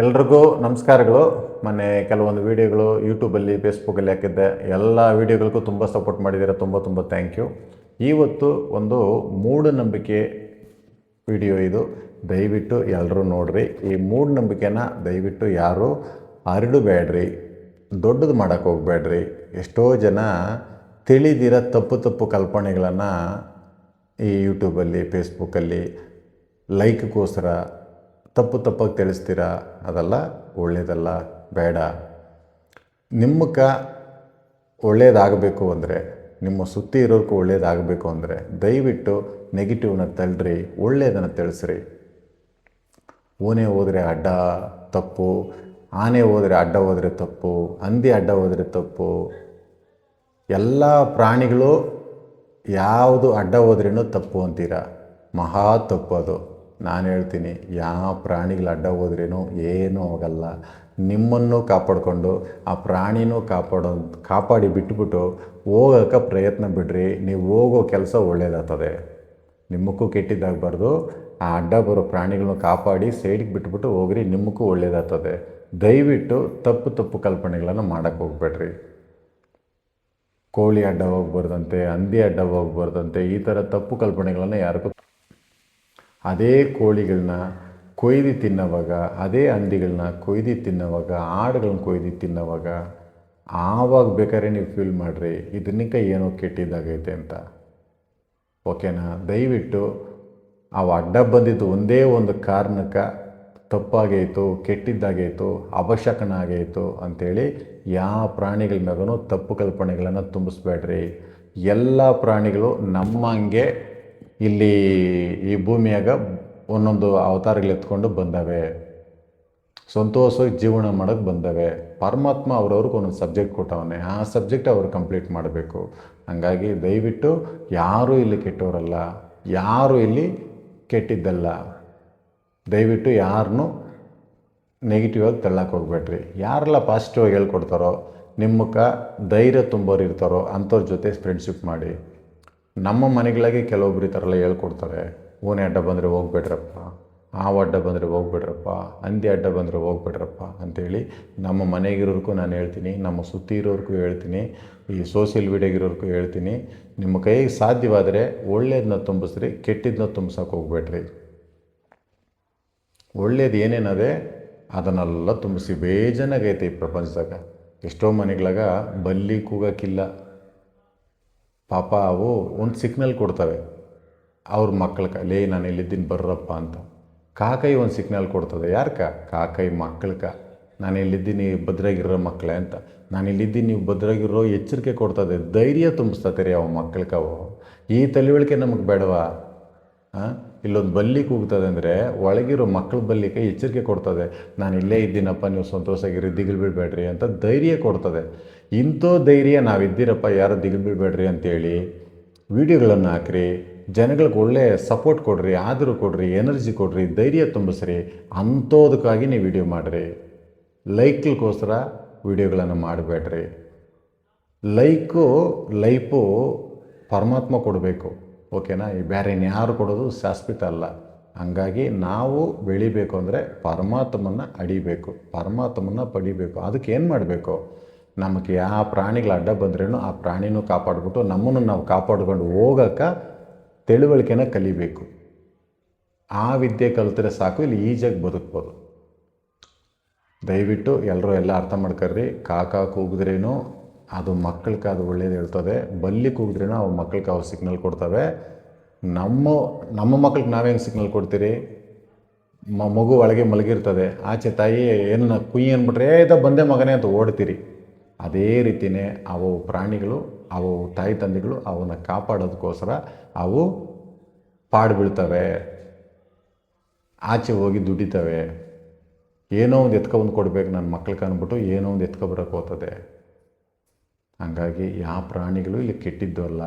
ಎಲ್ರಿಗೂ ನಮಸ್ಕಾರಗಳು. ಮೊನ್ನೆ ಕೆಲವೊಂದು ವೀಡಿಯೋಗಳು ಯೂಟ್ಯೂಬಲ್ಲಿ ಫೇಸ್ಬುಕ್ಕಲ್ಲಿ ಹಾಕಿದ್ದೆ. ಎಲ್ಲ ವೀಡಿಯೋಗಳಿಗೂ ತುಂಬ ಸಪೋರ್ಟ್ ಮಾಡಿದ್ದೀರಾ. ತುಂಬ ತುಂಬ ಥ್ಯಾಂಕ್ ಯು ಇವತ್ತು ಒಂದು ಮೂಢನಂಬಿಕೆ ವಿಡಿಯೋ ಇದು. ದಯವಿಟ್ಟು ಎಲ್ಲರೂ ನೋಡ್ರಿ. ಈ ಮೂಢನಂಬಿಕೆನ ದಯವಿಟ್ಟು ಯಾರು ಹರಡಬೇಡ್ರಿ ದೊಡ್ಡದು ಮಾಡೋಕ್ಕೆ ಹೋಗ್ಬೇಡ್ರಿ ಎಷ್ಟೋ ಜನ ತಿಳಿದಿರೋ ತಪ್ಪು ತಪ್ಪು ಕಲ್ಪನೆಗಳನ್ನು ಈ ಯೂಟ್ಯೂಬಲ್ಲಿ ಫೇಸ್ಬುಕ್ಕಲ್ಲಿ ಲೈಕ್ಗೋಸ್ಕರ ತಪ್ಪು ತಪ್ಪಾಗಿ ತಿಳಿಸ್ತೀರಾ? ಅದೆಲ್ಲ ಒಳ್ಳೆಯದಲ್ಲ ಬೇಡ. ನಿಮ್ಮಕ್ಕ ಒಳ್ಳೆಯದಾಗಬೇಕು ಅಂದರೆ, ನಿಮ್ಮ ಸುತ್ತಿ ಇರೋರ್ಗೂ ಒಳ್ಳೇದಾಗಬೇಕು ಅಂದರೆ, ದಯವಿಟ್ಟು ನೆಗೆಟಿವ್ನ ತಳ್ಳ್ರಿ ಒಳ್ಳೆಯದನ್ನು ತಿಳಿಸ್ರಿ. ಓನೆ ಹೋದರೆ ಅಡ್ಡ, ತಪ್ಪು. ಆನೆ ಹೋದರೆ ಅಡ್ಡ ಹೋದರೆ ತಪ್ಪು. ಹಂದಿ ಅಡ್ಡ ಹೋದರೆ ತಪ್ಪು. ಎಲ್ಲ ಪ್ರಾಣಿಗಳು ಯಾವುದು ಅಡ್ಡ ಹೋದ್ರೂ ತಪ್ಪು ಅಂತೀರ? ಮಹಾ ತಪ್ಪು ಅದು. ನಾನು ಹೇಳ್ತೀನಿ, ಯಾವ ಪ್ರಾಣಿಗಳು ಅಡ್ಡ ಹೋದ್ರೇನು ಏನೂ ಆಗಲ್ಲ ನಿಮ್ಮನ್ನು ಕಾಪಾಡಿಕೊಂಡು, ಆ ಪ್ರಾಣಿನೂ ಕಾಪಾಡೋ, ಕಾಪಾಡಿ ಬಿಟ್ಬಿಟ್ಟು ಹೋಗೋಕ್ಕೆ ಪ್ರಯತ್ನ ಬಿಡ್ರಿ. ನೀವು ಹೋಗೋ ಕೆಲಸ ಒಳ್ಳೇದಾಗ್ತದೆ. ನಿಮ್ಮಕ್ಕೂ ಕೆಟ್ಟಿದ್ದಾಗಬಾರ್ದು. ಆ ಅಡ್ಡ ಬರೋ ಪ್ರಾಣಿಗಳನ್ನ ಕಾಪಾಡಿ ಸೈಡಿಗೆ ಬಿಟ್ಬಿಟ್ಟು ಹೋಗ್ರಿ, ನಿಮ್ಮಕ್ಕೂ ಒಳ್ಳೆಯದಾಗ್ತದೆ ದಯವಿಟ್ಟು ತಪ್ಪು ತಪ್ಪು ಕಲ್ಪನೆಗಳನ್ನು ಮಾಡೋಕ್ಕೆ ಹೋಗ್ಬೇಡ್ರಿ. ಕೋಳಿ ಅಡ್ಡ ಹೋಗ್ಬಾರ್ದಂತೆ, ಹಂದಿ ಅಡ್ಡ ಹೋಗ್ಬಾರ್ದಂತೆ, ಈ ಥರ ತಪ್ಪು ಕಲ್ಪನೆಗಳನ್ನು ಯಾರಿಗೂ ಅದೇ ಕೋಳಿಗಳನ್ನ ಕೊಯ್ದು ತಿನ್ನೋವಾಗ, ಅದೇ ಹಂದಿಗಳನ್ನ ಕೊಯ್ದು ತಿನ್ನೋವಾಗ, ಆಡುಗಳನ್ನ ಕೊಯ್ದು ತಿನ್ನೋವಾಗ ಆವಾಗ ಬೇಕಾದ್ರೆ ನೀವು ಫೀಲ್ ಮಾಡಿರಿ ಇದನ್ನಿಂಕ ಏನೋ ಕೆಟ್ಟಿದ್ದಾಗೈತೆ ಅಂತ. ಓಕೆನಾ ದಯವಿಟ್ಟು ಆ ಅಡ್ಡ ಬಂದಿದ್ದು ಒಂದೇ ಒಂದು ಕಾರಣಕ್ಕೆ ತಪ್ಪಾಗೈತು, ಕೆಟ್ಟಿದ್ದಾಗೈತು ಅವಶ್ಯಕನ ಆಗೈತು ಅಂಥೇಳಿ ಯಾವ ಪ್ರಾಣಿಗಳ ಮ್ಯಾಗೂ ತಪ್ಪು ಕಲ್ಪನೆಗಳನ್ನು ತುಂಬಿಸ್ಬೇಡ್ರಿ. ಎಲ್ಲ ಪ್ರಾಣಿಗಳು ನಮ್ಮಂಗೆ ಇಲ್ಲಿ ಈ ಭೂಮಿಯಾಗ ಒಂದೊಂದು ಅವತಾರಗಳು ಎತ್ಕೊಂಡು ಬಂದವೆ. ಸಂತೋಷವಾಗಿ ಜೀವನ ಮಾಡೋಕ್ಕೆ ಬಂದವೆ. ಪರಮಾತ್ಮ ಅವ್ರವ್ರಿಗೆ ಒಂದೊಂದು ಸಬ್ಜೆಕ್ಟ್ ಕೊಟ್ಟವನೇ. ಆ ಸಬ್ಜೆಕ್ಟ್ ಅವರು ಕಂಪ್ಲೀಟ್ ಮಾಡಬೇಕು. ಹಾಗಾಗಿ ದಯವಿಟ್ಟು ಯಾರೂ ಇಲ್ಲಿ ಕೆಟ್ಟವರಲ್ಲ. ಯಾರೂ ಇಲ್ಲಿ ಕೆಟ್ಟಿದ್ದಲ್ಲ. ದಯವಿಟ್ಟು ಯಾರನ್ನೂ ನೆಗೆಟಿವ್ ಆಗಿ ತಳ್ಳಕ್ಕೆ ಹೋಗ್ಬೇಡ್ರಿ. ಯಾರೆಲ್ಲ ಪಾಸಿಟಿವ್ ಆಗಿ ಹೇಳ್ಕೊಡ್ತಾರೋ ನಿಮ್ಮಕ್ಕೆ ಧೈರ್ಯ ತುಂಬೋರು ಇರ್ತಾರೋ, ಅಂಥವ್ರ ಜೊತೆ ಫ್ರೆಂಡ್ಶಿಪ್ ಮಾಡಿ. ನಮ್ಮ ಮನೆಗಳಿಗೆ ಕೆಲವೊಬ್ರು ಈ ಥರ ಎಲ್ಲ ಹೇಳ್ಕೊಡ್ತಾರೆ ಓನೆ ಅಡ್ಡ ಬಂದರೆ ಹೋಗ್ಬೇಡ್ರಪ್ಪ ಆ ಅಡ್ಡ ಬಂದರೆ ಹೋಗ್ಬೇಡ್ರಪ್ಪ, ಹಂದಿ ಅಡ್ಡ ಬಂದರೆ ಹೋಗ್ಬೇಡ್ರಪ್ಪ ಅಂಥೇಳಿ ನಮ್ಮ ಮನೆಗಿರೋರ್ಗೂ ನಾನು ಹೇಳ್ತೀನಿ, ನಮ್ಮ ಸುತ್ತಿ ಇರೋರ್ಗೂ ಹೇಳ್ತೀನಿ, ಈ ಸೋಷಿಯಲ್ ಮೀಡಿಯಾಗಿರೋರ್ಗೂ ಹೇಳ್ತೀನಿ, ನಿಮ್ಮ ಕೈಗೆ ಸಾಧ್ಯವಾದರೆ ಒಳ್ಳೇದನ್ನ ತುಂಬಿಸ್ರಿ, ಕೆಟ್ಟಿದ್ದನ್ನ ತುಂಬಿಸೋಕೆ ಹೋಗ್ಬೇಡ್ರಿ. ಒಳ್ಳೇದು ಏನೇನದೆ ಅದನ್ನೆಲ್ಲ ತುಂಬಿಸಿ ಬೇಜಾನಾಗೈತೆ ಈ ಪ್ರಪಂಚದಾಗ. ಎಷ್ಟೋ ಮನೆಗಳಾಗ ಬಲ್ಲಿ ಕೂಗಕ್ಕಿಲ್ಲ. ಪಾಪ ಅವು ಒಂದು ಸಿಗ್ನಲ್ ಕೊಡ್ತವೆ. ಅವ್ರ ಮಕ್ಕಳ ಲೇ, ನಾನು ಇಲ್ಲಿದ್ದೀನಿ ಬರ್ರಪ್ಪ ಅಂತ. ಕಾಕೈ ಒಂದು ಸಿಗ್ನಲ್ ಕೊಡ್ತದೆ. ಯಾರ್ಕ? ಕಾಕೈ ಮಕ್ಕಳ್ಕ ನಾನು ಇಲ್ಲಿದ್ದೀನಿ ಭದ್ರಾಗಿರೋ ಮಕ್ಕಳೇ ಅಂತ. ನಾನು ಇಲ್ಲಿದ್ದೀನಿ ನೀವು ಭದ್ರಾಗಿರೋ ಎಚ್ಚರಿಕೆ ಕೊಡ್ತದೆ. ಧೈರ್ಯ ತುಂಬಿಸ್ತತೆ ರೀ ಅವ ಮಕ್ಕಳಿಗೆ ಅವು. ಈ ತಲೆವಳಿಕೆ ನಮಗೆ ಬೇಡವಾ? ಹಾಂ ಇಲ್ಲೊಂದು ಬಲ್ಲಿ ಕೂಗ್ತದೆ ಅಂದರೆ ಒಳಗಿರೋ ಮಕ್ಕಳ ಬಲ್ಲಿಗೆ ಎಚ್ಚರಿಕೆ ಕೊಡ್ತದೆ. ನಾನು ಇಲ್ಲೇ ಇದ್ದೀನಪ್ಪ, ನೀವು ಸಂತೋಷವಾಗಿರಿ ದಿಗಿಲು ಬಿಡಬೇಡ್ರಿ ಅಂತ ಧೈರ್ಯ ಕೊಡ್ತದೆ. ಇಂಥ ಧೈರ್ಯ ನಾವಿದ್ದೀರಪ್ಪ, ಯಾರು ದಿಗಿಲು ಬೀಳಬೇಡ್ರಿ ಅಂತೇಳಿ ವಿಡಿಯೋಗಳನ್ನು ಹಾಕ್ರಿ, ಜನಗಳಿಗೆ ಒಳ್ಳೆಯ ಸಪೋರ್ಟ್ ಕೊಡ್ರಿ, ಆದರೂ ಕೊಡ್ರಿ ಎನರ್ಜಿ ಕೊಡ್ರಿ, ಧೈರ್ಯ ತುಂಬಿಸ್ರಿ, ಅಂಥೋದಕ್ಕಾಗಿ ನೀವು ವಿಡಿಯೋ ಮಾಡಿರಿ. ಲೈಕ್ಗೋಸ್ಕರ ವಿಡಿಯೋಗಳನ್ನು ಮಾಡಬೇಡ್ರಿ. ಲೈಕು ಲೈಫು ಪರಮಾತ್ಮ ಕೊಡಬೇಕು, ಓಕೆನಾ? ಈ ಬೇರೆ ಇನ್ಯಾರು ಕೊಡೋದು ಶಾಶ್ವತ ಅಲ್ಲ. ಹಂಗಾಗಿ ನಾವು ಬೆಳಿಬೇಕು ಅಂದರೆ ಪರಮಾತ್ಮನ ಅಡಿಬೇಕು ಪರಮಾತ್ಮನ ಪಡಿಬೇಕು, ಅದಕ್ಕೆ ಏನು ಮಾಡಬೇಕು? ನಮಗೆ ಯಾವ ಪ್ರಾಣಿಗಳ ಅಡ್ಡ ಬಂದ್ರೇನು ಆ ಪ್ರಾಣಿನೂ ಕಾಪಾಡಿಬಿಟ್ಟು ನಮ್ಮನ್ನು ನಾವು ಕಾಪಾಡ್ಕೊಂಡು ಹೋಗೋಕೆ ತಿಳುವಳಿಕೆನ ಕಲಿಬೇಕು. ಆ ವಿದ್ಯೆ ಕಲಿತರೆ ಸಾಕು, ಇಲ್ಲಿ ಈಜಾಗಿ ಬದುಕ್ಬೋದು. ದಯವಿಟ್ಟು ಎಲ್ಲರೂ ಎಲ್ಲ ಅರ್ಥ ಮಾಡ್ಕರ್ರಿ. ಕಾಕ ಕೂಗಿದ್ರೇನು ಅದು ಮಕ್ಕಳಿಗೆ ಅದು ಒಳ್ಳೇದು ಹೇಳ್ತದೆ. ಬಲ್ಲಿ ಕೂಗಿದ್ರೇನು ಅವು ಮಕ್ಕಳಿಗೆ ಅವು ಸಿಗ್ನಲ್ ಕೊಡ್ತವೆ. ನಮ್ಮ ನಮ್ಮ ಮಕ್ಳಿಗೆ ನಾವೇನು ಹೆಂಗೆ ಸಿಗ್ನಲ್ ಕೊಡ್ತೀರಿ ಮಗು ಒಳಗೆ ಮಲಗಿರ್ತದೆ. ಆಚೆ ತಾಯಿ ಏನು ಕುಯ್ ಅಂದ್ಬಿಟ್ರೆ, ಏ, ಇದ ಬಂದೆ ಮಗನೇ ಅಂತ ಓಡ್ತೀರಿ. ಅದೇ ರೀತಿಯೇ ಅವು ಪ್ರಾಣಿಗಳು, ಅವು ತಾಯಿ ತಂದೆಗಳು ಅವನ್ನ ಕಾಪಾಡೋದಕ್ಕೋಸ್ಕರ ಅವು ಪಾಡು ಬೀಳ್ತವೆ. ಆಚೆ ಹೋಗಿ ದುಡಿತವೆ. ಏನೋ ಒಂದು ಎತ್ಕೊಬಂದು ಕೊಡಬೇಕು ನನ್ನ ಮಕ್ಳಿಗೆ ಅಂದ್ಬಿಟ್ಟು ಏನೋ ಒಂದು ಎತ್ಕೊಬರಕ್ಕೆ ಹೋಗ್ತದೆ. ಹಂಗಾಗಿ ಯಾವ ಪ್ರಾಣಿಗಳು ಇಲ್ಲಿ ಕೆಟ್ಟಿದ್ದು ಅಲ್ಲ.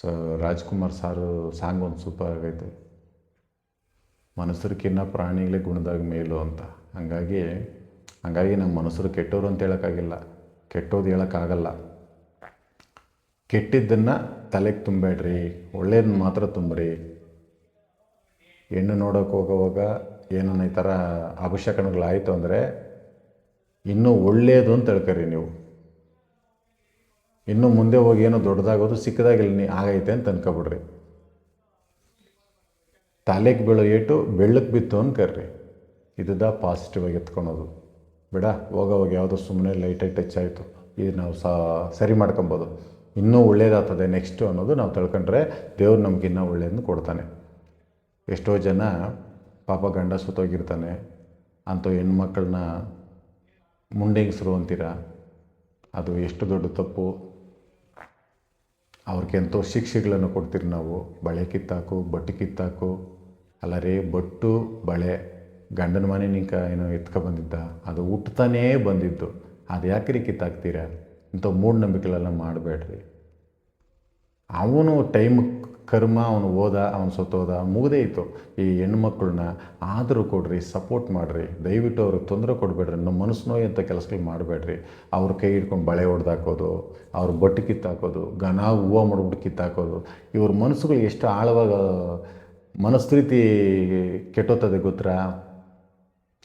ಸ ರಾಜ್ಕುಮಾರ್ ಸಾರು ಸಾಂಗ್ ಒಂದು ಸೂಪರ್ ಆಗೈತೆ. ಮನುಷ್ಯರಿಗಿನ್ನ ಪ್ರಾಣಿಗಳೇ ಗುಣದಾಗ ಮೇಲು ಅಂತ. ಹಂಗಾಗಿ ಹಂಗಾಗಿ ನಮ್ಮ ಮನುಷ್ಯರು ಕೆಟ್ಟೋರು ಅಂತ ಹೇಳೋಕ್ಕಾಗಿಲ್ಲ. ಕೆಟ್ಟೋದು ಹೇಳೋಕ್ಕಾಗಲ್ಲ. ಕೆಟ್ಟಿದ್ದನ್ನು ತಲೆಗೆ ತುಂಬಬೇಡ್ರಿ ಒಳ್ಳೆಯದನ್ನು ಮಾತ್ರ ತುಂಬ್ರಿ. ಹೆಣ್ಣು ನೋಡೋಕೆ ಹೋಗುವಾಗ ಏನನ್ನ ಈ ಥರ ಅಭಿಷೇಕಣಗಳಾಯಿತು ಅಂದರೆ ಇನ್ನೂ ಒಳ್ಳೆಯದು ಅಂತ ತಿಳ್ಕೊರಿ ನೀವು. ಇನ್ನು ಮುಂದೆ ಹೋಗಿ ಏನೋ ದೊಡ್ಡದಾಗೋದು ಸಿಕ್ಕದಾಗಿಲ್ಲ, ನೀ ಆಗೈತೆ ಅಂತ ಅನ್ಕೊಬಿಡ್ರಿ. ತಲೆಗೆ ಬೀಳೋ ಏಟು ಬೆಳ್ಳಕ್ಕೆ ಬಿತ್ತು ಅಂತ ಕರ್ರಿ ಇದ್ದ ಪಾಸಿಟಿವ್ ಆಗಿ ಎತ್ಕೊಳೋದು. ಬಿಡ, ಹೋಗ ಹೋಗಿ ಯಾವುದೋ ಸುಮ್ಮನೆ ಲೈಟಾಗಿ ಟಚ್ ಆಯಿತು. ಇದು ನಾವು ಸಾ, ಸರಿ ಮಾಡ್ಕೊಬೋದು. ಇನ್ನೂ ಒಳ್ಳೇದಾಗ್ತದೆ ನೆಕ್ಸ್ಟು ಅನ್ನೋದು ನಾವು ತಿಳ್ಕೊಂಡ್ರೆ ದೇವ್ರು ನಮ್ಗೆ ಇನ್ನೂ ಒಳ್ಳೇದನ್ನು ಕೊಡ್ತಾನೆ. ಎಷ್ಟೋ ಜನ ಪಾಪ ಗಂಡ ಸುತ್ತೋಗಿರ್ತಾನೆ. ಅಂಥ ಹೆಣ್ಮಕ್ಳನ್ನ ಮುಂಡೆಂಗಸರು ಅಂತೀರ ಅದು ಎಷ್ಟು ದೊಡ್ಡ ತಪ್ಪು. ಅವ್ರಿಗೆ ಎಂಥೋ ಶಿಕ್ಷೆಗಳನ್ನು ಕೊಡ್ತೀರಿ ನಾವು. ಬಳೆ ಕಿತ್ತಾಕು, ಬಟ್ಟೆ ಕಿತ್ತಾಕು. ಅಲ್ಲ ರೀ, ಬಟ್ಟು, ಬಳೆ. ಗಂಡನ ಮನೆ ನಿಂಕ ಏನೋ ಎತ್ಕೊ ಬಂದಿದ್ದ, ಅದು ಹುಟ್ತಾನೇ ಬಂದಿದ್ದು ಅದು ಯಾಕ್ರಿ ಕಿತ್ತಾಕ್ತೀರ? ಇಂಥ ಮೂಢನಂಬಿಕೆಗಳೆಲ್ಲ ಮಾಡಬೇಡ್ರಿ. ಅವನು ಟೈಮ್ ಕರ್ಮ, ಅವನು ಓದ, ಅವನು ಸತ್ತೋದ ಮುಗದೇ ಇತ್ತು. ಈ ಹೆಣ್ಮಕ್ಳನ್ನ ಆದರೂ ಕೊಡ್ರಿ ಸಪೋರ್ಟ್ ಮಾಡಿರಿ. ದಯವಿಟ್ಟು ಅವ್ರಿಗೆ ತೊಂದರೆ ಕೊಡಬೇಡ್ರಿ. ನಮ್ಮ ಮನಸ್ಸು ಅಂತ ಕೆಲಸಗಳು ಮಾಡಬೇಡ್ರಿ. ಅವ್ರ ಕೈ ಹಿಡ್ಕೊಂಡು ಬಳೆ ಹೊಡೆದಾಕೋದು, ಅವ್ರ ಬಟ್ಟೆ ಕಿತ್ತಾಕೋದು, ಘನ ಹೂವು ಮಾಡ್ಬಿಟ್ಟು ಕಿತ್ತಾಕೋದು. ಇವ್ರ ಮನಸ್ಸುಗಳು ಎಷ್ಟು ಆಳವಾಗ ಮನಸ್ಥಿತಿ ಕೆಟ್ಟೋತದೆ ಗೊತ್ತಾ?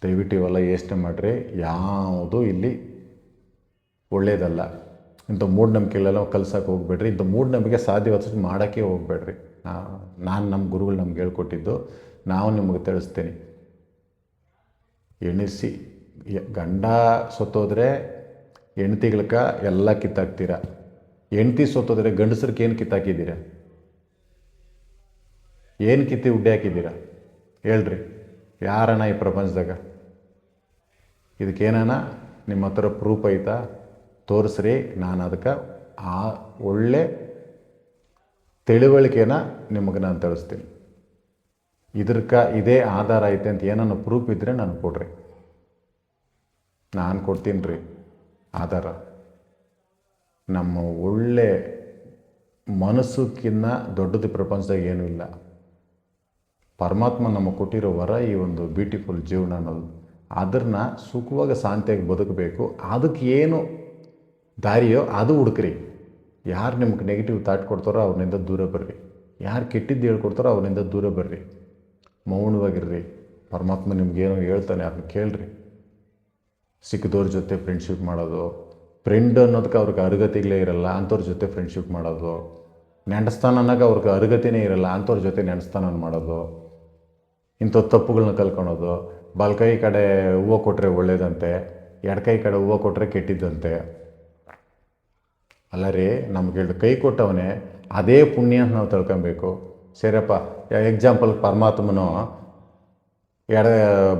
ದಯವಿಟ್ಟು ಇವೆಲ್ಲ ಯೋಚನೆ ಮಾಡಿರಿ. ಯಾವುದು ಇಲ್ಲಿ ಒಳ್ಳೆಯದಲ್ಲ ಇಂಥ ಮೂಢನಂಬಿಕೆಗಳೆಲ್ಲ ಕಲ್ಸೋಕೆ ಹೋಗ್ಬೇಡ್ರಿ. ಇಂಥ ಮೂಢನಂಬಿಕೆ ಸಾಧ್ಯವಾದಷ್ಟು ಮಾಡೋಕ್ಕೆ ಹೋಗ್ಬೇಡ್ರಿ. ನಾನು ನಮ್ಮ ಗುರುಗಳು ನಮ್ಗೆ ಹೇಳ್ಕೊಟ್ಟಿದ್ದು, ನಾವು ನಿಮಗೆ ತಿಳಿಸ್ತೀನಿ. ಎಣಿಸಿ ಗಂಡ ಸೊತ್ತೋದ್ರೆ ಹೆಣ್ತಿಗಳ್ಕ ಎಲ್ಲ ಕಿತ್ತಾಕ್ತೀರ? ಹೆಂಡ್ತಿ ಸತ್ತೋದ್ರೆ ಗಂಡಸ್ರಿಗೆ ಏನು ಕಿತ್ತಾಕಿದ್ದೀರ? ಏನು ಕಿತ್ತಿ ಉಡ್ಡೆ ಹಾಕಿದ್ದೀರ ಹೇಳ್ರಿ. ಯಾರಣ್ಣ ಈ ಪ್ರಪಂಚದಾಗ? ಇದಕ್ಕೇನಾನ? ನಿಮ್ಮ ಹತ್ರ ಪ್ರೂಫ್ ಐತಾ? ತೋರಿಸ್ರಿ, ನಾನು ಅದಕ್ಕೆ ಆ ಒಳ್ಳೆ ತಿಳುವಳಿಕೆನ ನಿಮಗೆ ನಾನು ತಿಳಿಸ್ತೀನಿ ಇದಕ್ಕೆ ಇದೇ ಆಧಾರ ಐತೆ ಅಂತ ಏನನ್ನ ಪ್ರೂಫ್ ಇದ್ದರೆ ನಾನು ಕೊಡ್ರಿ. ನಾನು ಕೊಡ್ತೀನಿ ರೀ ಆಧಾರ. ನಮ್ಮ ಒಳ್ಳೆ ಮನಸ್ಸುಕ್ಕಿನ್ನ ದೊಡ್ಡದು ಪ್ರಪಂಚದಾಗ ಏನೂ ಇಲ್ಲ. ಪರಮಾತ್ಮ ನಮಗೆ ಕೊಟ್ಟಿರೋ ವರ ಈ ಒಂದು ಬ್ಯೂಟಿಫುಲ್ ಜೀವನ ಅನ್ನೋದು. ಅದನ್ನ ಸುಖವಾಗಿ ಶಾಂತಿಯಾಗಿ ಬದುಕಬೇಕು. ಅದಕ್ಕೆ ಏನು ದಾರಿಯೋ ಅದು ಹುಡುಕ್ರಿ. ಯಾರು ನಿಮ್ಗೆ ನೆಗೆಟಿವ್ ಥಾಟ್ ಕೊಡ್ತಾರೋ ಅವ್ರನಿಂದ ದೂರ ಬರ್ರಿ. ಯಾರು ಕೆಟ್ಟಿದ್ದು ಹೇಳ್ಕೊಡ್ತಾರೋ ಅವರಿಂದ ದೂರ ಬರ್ರಿ. ಮೌನವಾಗಿರ್ರಿ. ಪರಮಾತ್ಮ ನಿಮ್ಗೇನೋ ಹೇಳ್ತಾನೆ ಅದನ್ನ ಕೇಳ್ರಿ. ಸಿಕ್ಕಿದವ್ರ ಜೊತೆ ಫ್ರೆಂಡ್ಶಿಪ್ ಮಾಡೋದು. ಫ್ರೆಂಡ್ ಅನ್ನೋದಕ್ಕೆ ಅವ್ರಿಗೆ ಅರ್ಹತೆಗಳೇ ಇರಲ್ಲ, ಅಂಥವ್ರ ಜೊತೆ ಫ್ರೆಂಡ್ಶಿಪ್ ಮಾಡೋದು. ನೆಂಡಸ್ಥಾನ ಅನ್ನೋಕೆ ಅವ್ರಿಗೆ ಅರ್ಹತೆನೇ ಇರಲ್ಲ, ಅಂಥವ್ರ ಜೊತೆ ನೆಂಡಸ್ಥಾನ ಮಾಡೋದು. ಇಂಥ ತಪ್ಪುಗಳನ್ನ ಕಲ್ಕೊಳೋದು. ಬಲಕೈ ಕಡೆ ಹೂವು ಕೊಟ್ಟರೆ ಒಳ್ಳೇದಂತೆ ಎಡಕೈ ಕಡೆ ಹೂವು ಕೊಟ್ಟರೆ ಕೆಟ್ಟಿದ್ದಂತೆ ಅಲ್ಲ ರೀ, ನಮ್ಗೆ ಕೈ ಕೊಟ್ಟವನೇ ಅದೇ ಪುಣ್ಯ ಅಂತ ನಾವು ತಿಳ್ಕೊಬೇಕು. ಸರಿಯಪ್ಪ ಎಕ್ಸಾಂಪಲ್ ಪರಮಾತ್ಮನು ಎಡ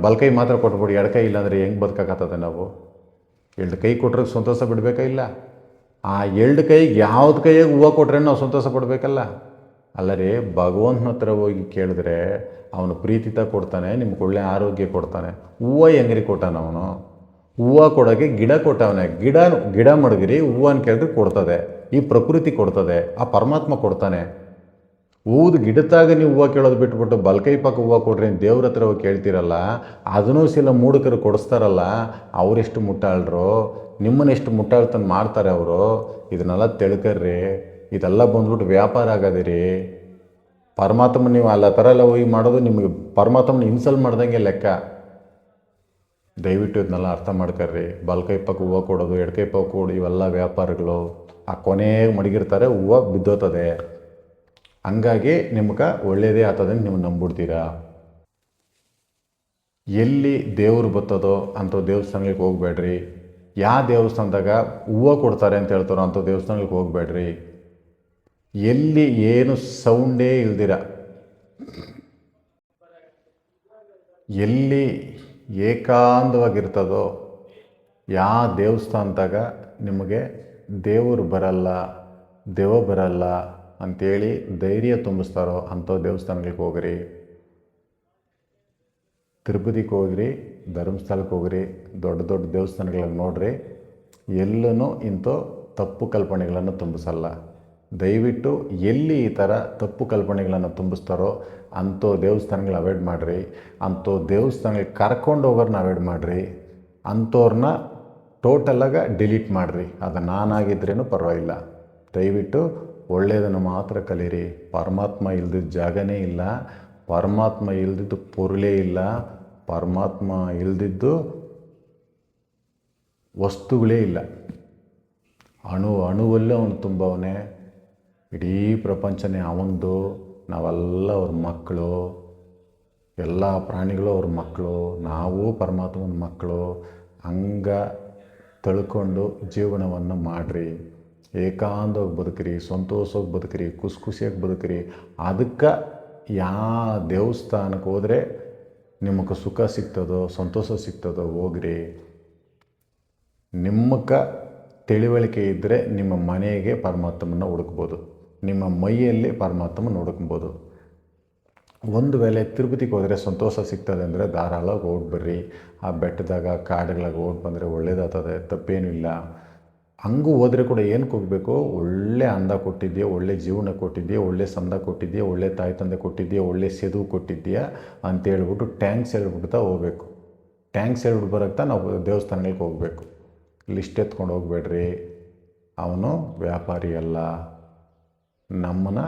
ಬಲ್ಕೈ ಮಾತ್ರ ಕೊಟ್ಬಿಡಿ ಎಡಕೈ ಇಲ್ಲಾಂದರೆ ಹೆಂಗೆ ಬದುಕಾಕತ್ತದೆ ನಾವು? ಎರಡು ಕೈ ಕೊಟ್ಟರೆ ಸಂತೋಷ ಬಿಡಬೇಕಾ ಇಲ್ಲ? ಆ ಎರಡು ಕೈಗೆ ಯಾವ್ದು ಕೈಯಾಗ ಹೂವು ಕೊಟ್ಟರೆ ನಾವು ಸಂತೋಷ ಪಡಬೇಕಲ್ಲ. ಅಲ್ಲ ರೀ, ಭಗವಂತನ ಹತ್ರ ಹೋಗಿ ಕೇಳಿದ್ರೆ ಅವನು ಪ್ರೀತಿತ ಕೊಡ್ತಾನೆ, ನಿಮ್ಗೆ ಒಳ್ಳೆ ಆರೋಗ್ಯ ಕೊಡ್ತಾನೆ. ಹೂವು ಹೆಂಗ್ರಿ ಕೊಟ್ಟಾನ ಅವನು? ಹೂವು ಕೊಡೋಕ್ಕೆ ಗಿಡ ಕೊಟ್ಟವನೇ. ಗಿಡ ಗಿಡ ಮಡಗಿರಿ ಹೂವನ್ನು ಕೇಳಿದ್ರೆ ಕೊಡ್ತದೆ. ಈ ಪ್ರಕೃತಿ ಕೊಡ್ತದೆ, ಆ ಪರಮಾತ್ಮ ಕೊಡ್ತಾನೆ. ಹೂದು ಗಿಡದಾಗ ನೀವು ಹೂವು ಕೇಳೋದು ಬಿಟ್ಬಿಟ್ಟು ಬಲ್ಕೈ ಪಕ್ಕ ಹೂವು ಕೊಡ್ರಿ ದೇವ್ರ ಹತ್ರ ಹೋಗಿ ಕೇಳ್ತೀರಲ್ಲ, ಅದನ್ನೂ ಸಿಲ ಮೂಡಕರು ಕೊಡಿಸ್ತಾರಲ್ಲ, ಅವರೆಷ್ಟು ಮುಟ್ಟಾಳ್ರು? ನಿಮ್ಮನ್ನೆಷ್ಟು ಮುಟ್ಟಾಳ್ತನ ಮಾಡ್ತಾರೆ ಅವರು? ಇದನ್ನೆಲ್ಲ ತಿಳ್ಕರ್ರಿ. ಇದೆಲ್ಲ ಬಂದ್ಬಿಟ್ಟು ವ್ಯಾಪಾರ ಆಗದಿರಿ. ಪರಮಾತ್ಮ ನೀವು ಅಲ್ಲ ಥರ ಎಲ್ಲ ಹೋಗಿ ಮಾಡೋದು ನಿಮಗೆ ಪರಮಾತ್ಮನ ಇನ್ಸಲ್ಟ್ ಮಾಡ್ದಂಗೆ ಲೆಕ್ಕ. ದಯವಿಟ್ಟು ಇದನ್ನೆಲ್ಲ ಅರ್ಥ ಮಾಡ್ಕರ್ರಿ. ಬಲ್ಕೈ ಪಕ್ಕ ಹೂವು ಕೊಡೋದು, ಎಡಕೈ ಪಕ್ಕ ಕೊಡು ಇವೆಲ್ಲ ವ್ಯಾಪಾರಗಳು. ಆ ಕೊನೆಗೆ ಮಡಗಿರ್ತಾರೆ, ಹೂವು ಬಿದ್ದೋತದೆ. ಹಂಗಾಗಿ ನಿಮ್ಗೆ ಒಳ್ಳೆಯದೇ ಆಗ್ತದೆ ನೀವು ನಂಬಿಡ್ತೀರಾ ಎಲ್ಲಿ ದೇವ್ರು ಬತ್ತದೋ ಅಂಥ ದೇವಸ್ಥಾನಗಳಿಗೆ ಹೋಗ್ಬೇಡ್ರಿ. ಯಾವ ದೇವಸ್ಥಾನದಾಗ ಹೂವು ಕೊಡ್ತಾರೆ ಅಂತ ಹೇಳ್ತಾರೋ ಅಂಥ ದೇವಸ್ಥಾನಗಳಿಗೆ ಹೋಗ್ಬೇಡ್ರಿ. ಎಲ್ಲಿ ಏನು ಸೌಂಡೇ ಇಲ್ದಿರ. ಎಲ್ಲಿ ಏಕಾಂತವಾಗಿರ್ತದೋ ಯಾವ ದೇವಸ್ಥಾನದಾಗ ನಿಮಗೆ ದೇವರು ಬರಲ್ಲ, ದೇವ ಬರಲ್ಲ ಅಂಥೇಳಿ ಧೈರ್ಯ ತುಂಬಿಸ್ತಾರೋ ಅಂಥ ದೇವಸ್ಥಾನಗಳಿಗೆ ಹೋಗ್ರಿ. ತಿರುಪತಿಗೆ ಹೋಗ್ರಿ, ಧರ್ಮಸ್ಥಳಕ್ಕೆ ಹೋಗ್ರಿ, ದೊಡ್ಡ ದೊಡ್ಡ ದೇವಸ್ಥಾನಗಳನ್ನು ನೋಡ್ರಿ ಎಲ್ಲೂ ಇಂಥ ತಪ್ಪು ಕಲ್ಪನೆಗಳನ್ನು ತುಂಬಿಸಲ್ಲ. ದಯವಿಟ್ಟು ಎಲ್ಲಿ ಈ ಥರ ತಪ್ಪು ಕಲ್ಪನೆಗಳನ್ನು ತುಂಬಿಸ್ತಾರೋ ಅಂಥ ದೇವಸ್ಥಾನಗಳು ಅವಾಯ್ಡ್ ಮಾಡಿರಿ, ಅಂಥ ದೇವಸ್ಥಾನಗಳಿಗೆ ಕರ್ಕೊಂಡು ಹೋಗೋರನ್ನ ಅವಾಯ್ಡ್ ಮಾಡಿರಿ ಅಂಥವ್ರನ್ನ ಟೋಟಲಾಗ ಡಿಲೀಟ್ ಮಾಡಿರಿ. ಅದು ನಾನಾಗಿದ್ರೇನು ಪರವಾಗಿಲ್ಲ. ದಯವಿಟ್ಟು ಒಳ್ಳೆಯದನ್ನು ಮಾತ್ರ ಕಲೀರಿ. ಪರಮಾತ್ಮ ಇಲ್ದಿದ್ದ ಜಾಗನೇ ಇಲ್ಲ. ಪರಮಾತ್ಮ ಇಲ್ದಿದ್ದು ಪೊರಲೇ ಇಲ್ಲ. ಪರಮಾತ್ಮ ಇಲ್ದಿದ್ದು ವಸ್ತುಗಳೇ ಇಲ್ಲ. ಅಣು, ಅಣುವಲ್ಲೇ ಅವನು ತುಂಬವನೇ ಇಡೀ ಪ್ರಪಂಚನೇ ಅವಂದು, ನಾವೆಲ್ಲ ಅವ್ರ ಮಕ್ಕಳು, ಎಲ್ಲ ಪ್ರಾಣಿಗಳು ಅವ್ರ ಮಕ್ಕಳು, ನಾವು ಪರಮಾತ್ಮನ ಮಕ್ಕಳು, ಹಂಗ ತಳ್ಕೊಂಡು ಜೀವನವನ್ನು ಮಾಡಿರಿ. ಏಕಾಂತವಾಗಿ ಬದುಕ್ರಿ, ಸಂತೋಷವಾಗಿ ಬದುಕ್ರಿ ಖುಷಿ ಖುಷಿಯಾಗಿ ಬದುಕ್ರಿ. ಅದಕ್ಕೆ ಯಾವ ದೇವಸ್ಥಾನಕ್ಕೆ ಹೋದರೆ ನಿಮಗೆ ಸುಖ ಸಿಗ್ತದೋ, ಸಂತೋಷ ಸಿಗ್ತದೋ ಹೋಗ್ರಿ. ನಿಮ್ಮಕ್ಕ ತಿಳಿವಳಿಕೆ ಇದ್ದರೆ ನಿಮ್ಮ ಮನೆಗೆ ಪರಮಾತ್ಮನ ಹುಡುಕ್ಬೋದು. ನಿಮ್ಮ ಮೈಯಲ್ಲಿ ಪರಮಾತ್ಮ ನೋಡ್ಕೊಬೋದು. ಒಂದು ವೇಳೆ ತಿರುಪತಿಗೆ ಹೋದರೆ ಸಂತೋಷ ಸಿಗ್ತದೆ ಅಂದರೆ ಧಾರಾಳಾಗಿ ಹೋಗಿ ಬರ್ರಿ ಆ ಬೆಟ್ಟದಾಗ ಕಾಡುಗಳಾಗ ಹೋಗಿ ಬಂದರೆ ಒಳ್ಳೇದಾಗ್ತದೆ, ತಪ್ಪೇನೂ ಇಲ್ಲ. ಹಂಗೂ ಹೋದರೆ ಕೂಡ ಏನಕ್ಕೆ ಹೋಗಬೇಕು ಒಳ್ಳೆ ಅಂದ ಕೊಟ್ಟಿದ್ಯಾ? ಒಳ್ಳೆ ಜೀವನ ಕೊಟ್ಟಿದ್ಯಾ? ಒಳ್ಳೆ ಸಂದ ಕೊಟ್ಟಿದ್ಯಾ? ಒಳ್ಳೆ ತಾಯಿ ತಂದೆ ಕೊಟ್ಟಿದ್ಯಾ? ಒಳ್ಳೆ ಸೆದು ಕೊಟ್ಟಿದ್ಯಾ? ಅಂತ ಹೇಳ್ಬಿಟ್ಟು ಟ್ಯಾಂಕ್ಸ್ ಹೇಳ್ಬಿಡ್ತಾ ಹೋಗ್ಬೇಕು. ಟ್ಯಾಂಕ್ಸ್ ಹೇಳ್ಬಿಟ್ಟು ಬರೋಕ್ಕೆ ನಾವು ದೇವಸ್ಥಾನಗಳಿಗೆ ಹೋಗಬೇಕು. ಲಿಸ್ಟ್ ಎತ್ಕೊಂಡು ಹೋಗ್ಬೇಡ್ರಿ. ಅವನು ವ್ಯಾಪಾರಿ ಅಲ್ಲ. ನಮ್ಮನ್ನ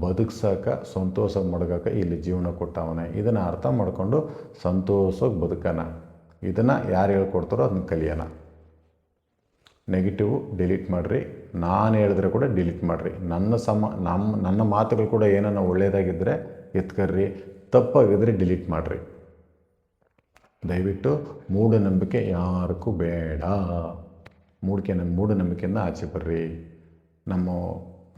ಬದುಕ್ಸೋಕೆ ಸಂತೋಷ ಮಡಗಕ್ಕೆ ಇಲ್ಲಿ ಜೀವನ ಕೊಟ್ಟವನೇ. ಇದನ್ನು ಅರ್ಥ ಮಾಡಿಕೊಂಡು ಸಂತೋಷವಾಗಿ ಬದುಕೋಣ ಇದನ್ನು ಯಾರು ಹೇಳ್ಕೊಡ್ತಾರೋ ಅದನ್ನ ಕಲಿಯೋಣ ನೆಗೆಟಿವ್ ಡಿಲೀಟ್ ಮಾಡಿರಿ. ನಾನು ಹೇಳಿದ್ರೆ ಕೂಡ ಡಿಲೀಟ್ ಮಾಡಿರಿ. ನನ್ನ ಸಮ ನಮ್ಮ ನನ್ನ ಮಾತುಗಳು ಕೂಡ ಏನನ್ನ ಒಳ್ಳೆಯದಾಗಿದ್ದರೆ ಎತ್ಕರ್ರಿ. ತಪ್ಪಾಗಿದ್ದರೆ ಡಿಲೀಟ್ ಮಾಡಿರಿ. ದಯವಿಟ್ಟು ಮೂಢನಂಬಿಕೆ ಯಾರಿಗೂ ಬೇಡ. ಮೂಡಿಕೆ ಮೂಢನಂಬಿಕೆಯಿಂದ ಆಚೆ ಬರ್ರಿ. ನಮ್ಮ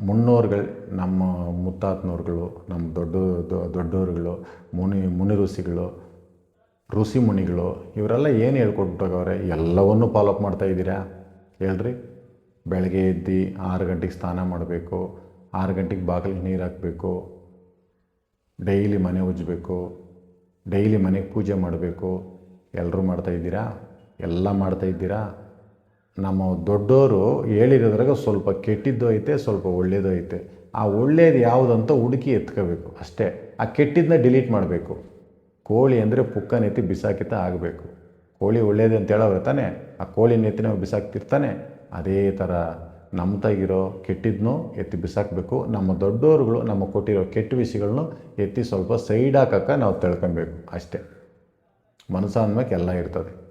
ಮುನ್ನೋರುಗಳು, ನಮ್ಮ ಮುತ್ತಾತ್ನವ್ರುಗಳು ನಮ್ಮ ದೊಡ್ಡ ದೊಡ್ಡವ್ರುಗಳು ಮುನಿ ಮುನಿ ಋಷಿಗಳು ಋಷಿ ಮುನಿಗಳು, ಇವರೆಲ್ಲ ಏನು ಹೇಳ್ಕೊಟ್ಬಿಟ್ಟವ್ರೆ ಎಲ್ಲವನ್ನೂ ಫಾಲೋಅಪ್ ಮಾಡ್ತಾ ಇದ್ದೀರಾ? ಹೇಳ್ರಿ. ಬೆಳಗ್ಗೆ ಎದ್ದು ಆರು ಗಂಟೆಗೆ ಸ್ನಾನ ಮಾಡಬೇಕು, ಆರು ಗಂಟೆಗೆ ಬಾಗಿಲಿಗೆ ನೀರು ಹಾಕಬೇಕು, ಡೈಲಿ ಮನೆ ಉಜ್ಜಬೇಕು, ಡೈಲಿ ಮನೆಗೆ ಪೂಜೆ ಮಾಡಬೇಕು ಎಲ್ಲರೂ ಮಾಡ್ತಾ ಇದ್ದೀರಾ? ಎಲ್ಲ ಮಾಡ್ತಾ ಇದ್ದೀರಾ? ನಮ್ಮ ದೊಡ್ಡವರು ಹೇಳಿರೋದ್ರಾಗ ಸ್ವಲ್ಪ ಕೆಟ್ಟಿದ್ದು ಐತೆ, ಸ್ವಲ್ಪ ಒಳ್ಳೇದು ಐತೆ. ಆ ಒಳ್ಳೇದು ಯಾವುದಂತ ಹುಡುಕಿ ಎತ್ಕೋಬೇಕು ಅಷ್ಟೇ. ಆ ಕೆಟ್ಟಿದ್ದನ್ನ ಡಿಲೀಟ್ ಮಾಡಬೇಕು. ಕೋಳಿ ಅಂದರೆ ಪುಕ್ಕ ನೆತ್ತಿ ಬಿಸಾಕಿತ ಆಗಬೇಕು. ಕೋಳಿ ಒಳ್ಳೇದು ಅಂತ ಹೇಳೋರು ತಾನೆ? ಆ ಕೋಳಿ ನೆತ್ತಿನ ಬಿಸಾಕ್ತಿರ್ತಾನೆ. ಅದೇ ಥರ ನಮ್ತಾಗಿರೋ ಕೆಟ್ಟಿದ್ದನ್ನು ಎತ್ತಿ ಬಿಸಾಕಬೇಕು. ನಮ್ಮ ದೊಡ್ಡೋರುಗಳು, ನಮ್ಮ ಕೊಟ್ಟಿರೋ ಕೆಟ್ಟ ವಿಷಯಗಳನ್ನ ಎತ್ತಿ ಸ್ವಲ್ಪ ಸೈಡ್ ಹಾಕಕ್ಕೆ ನಾವು ತಿಳ್ಕೊಬೇಕು ಅಷ್ಟೇ. ಮನಸ್ಸು ಅಂದ್ಮೇಲೆ ಎಲ್ಲ ಇರ್ತದೆ.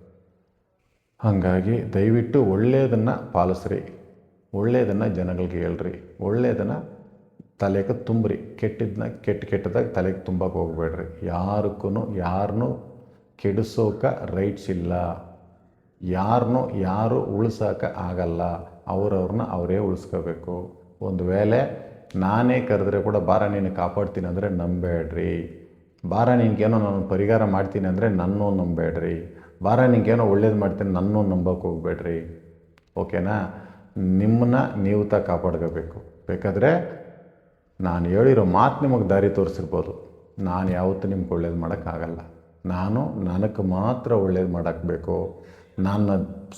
ಹಾಗಾಗಿ ದಯವಿಟ್ಟು ಒಳ್ಳೆಯದನ್ನು ಪಾಲಿಸ್ರಿ. ಒಳ್ಳೆಯದನ್ನು ಜನಗಳಿಗೆ ಹೇಳ್ರಿ. ಒಳ್ಳೆಯದನ್ನು ತಲೆಗೆ ತುಂಬ್ರಿ. ಕೆಟ್ಟಿದ್ದನ್ನ ಕೆಟ್ಟ ಕೆಟ್ಟದಾಗ ತಲೆಗೆ ತುಂಬಕ್ಕೆ ಹೋಗ್ಬೇಡ್ರಿ. ಯಾರಕ್ಕೂ ಯಾರನ್ನೂ ಕೆಡಿಸೋಕೆ ರೈಟ್ಸ್ ಇಲ್ಲ. ಯಾರನ್ನೂ ಯಾರು ಉಳಿಸೋಕೆ ಆಗಲ್ಲ. ಅವರವ್ರನ್ನ ಅವರೇ ಉಳಿಸ್ಕೋಬೇಕು. ಒಂದು ವೇಳೆ ನಾನೇ ಕರೆದ್ರೆ ಕೂಡ ಬಾರ ನೀನು ಕಾಪಾಡ್ತೀನಿ ಅಂದರೆ ನಂಬೇಡ್ರಿ ಬಾರ ನಿನಗೇನೋ ನಾನು ಪರಿಹಾರ ಮಾಡ್ತೀನಿ ಅಂದರೆ ನನ್ನೂ ನಂಬೇಡ್ರಿ ಬಾರ ನಿಂಗೇನೋ ಒಳ್ಳೇದು ಮಾಡ್ತೀನಿ, ನನ್ನೂ ನಂಬೋಕೆ ಹೋಗ್ಬೇಡ್ರಿ. ಓಕೆನಾ? ನಿಮ್ಮನ್ನ ನೀವು ತ ಕಾಪಾಡ್ಕೋಬೇಕು. ಬೇಕಾದರೆ ನಾನು ಹೇಳಿರೋ ಮಾತು ನಿಮಗೆ ದಾರಿ ತೋರಿಸಿರ್ಬೋದು. ನಾನು ಯಾವತ್ತೂ ನಿಮ್ಗೆ ಒಳ್ಳೇದು ಮಾಡೋಕ್ಕಾಗಲ್ಲ. ನಾನು ನನಗೆ ಮಾತ್ರ ಒಳ್ಳೇದು ಮಾಡೋಕ್ಬೇಕು. ನನ್ನ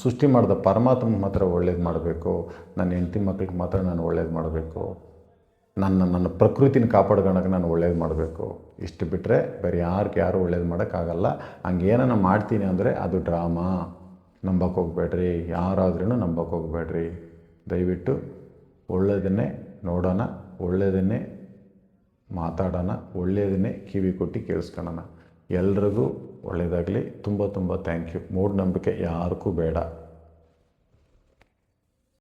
ಸೃಷ್ಟಿ ಮಾಡಿದ ಪರಮಾತ್ಮ ಮಾತ್ರ ಒಳ್ಳೇದು ಮಾಡಬೇಕು. ನನ್ನ ಹೆಂಡತಿ ಮಕ್ಳಿಗೆ ಮಾತ್ರ ನಾನು ಒಳ್ಳೇದು ಮಾಡಬೇಕು. ನನ್ನ ನನ್ನ ಪ್ರಕೃತಿನ ಕಾಪಾಡ್ಕೊಳಕ್ಕೆ ನಾನು ಒಳ್ಳೇದು ಮಾಡಬೇಕು. ಇಷ್ಟು ಬಿಟ್ಟರೆ ಬೇರೆ ಯಾರಿಗೆ ಯಾರು ಒಳ್ಳೇದು ಮಾಡೋಕ್ಕಾಗಲ್ಲ. ಹಂಗೇನ ಮಾಡ್ತೀನಿ ಅಂದರೆ ಅದು ಡ್ರಾಮಾ. ನಂಬಕ್ಕೆ ಹೋಗ್ಬೇಡ್ರಿ. ಯಾರಾದ್ರೂ ನಂಬಕ್ಕೆ ಹೋಗ್ಬೇಡ್ರಿ. ದಯವಿಟ್ಟು ಒಳ್ಳೇದನ್ನೇ ನೋಡೋಣ, ಒಳ್ಳೇದನ್ನೇ ಮಾತಾಡೋಣ ಒಳ್ಳೆಯದನ್ನೇ ಕಿವಿ ಕೊಟ್ಟು ಕೇಳಿಸ್ಕೊಳ್ಳೋಣ. ಎಲ್ರಿಗೂ ಒಳ್ಳೆಯದಾಗಲಿ ತುಂಬ ತುಂಬ ಥ್ಯಾಂಕ್ ಯು ಮೂಢನಂಬಿಕೆ ಯಾರಿಗೂ ಬೇಡ.